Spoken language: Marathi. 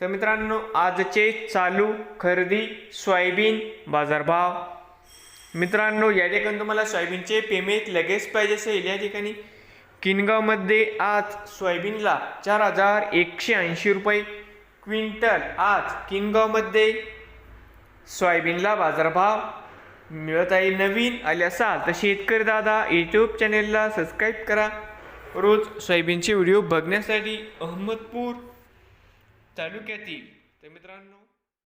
तर मित्रांनो आजचे चालू खरेदी सोयाबीन बाजारभाव. मित्रांनो या ठिकाणी तुम्हाला सोयाबीनचे पेमेंट लगेच पाहिजे असेल. या ठिकाणी किनगावमध्ये आज सोयाबीनला चार हजार एकशे ऐंशी रुपये क्विंटल आज किनगावमध्ये सोयाबीनला बाजारभाव मिळत आहे. नवीन आले असाल तर शेतकरी दादा यूट्यूब चॅनेलला सबस्क्राईब करा. रोज सोयाबीनचे व्हिडिओ बघण्यासाठी अहमदपूर तालुक्यातील तर मित्रांनो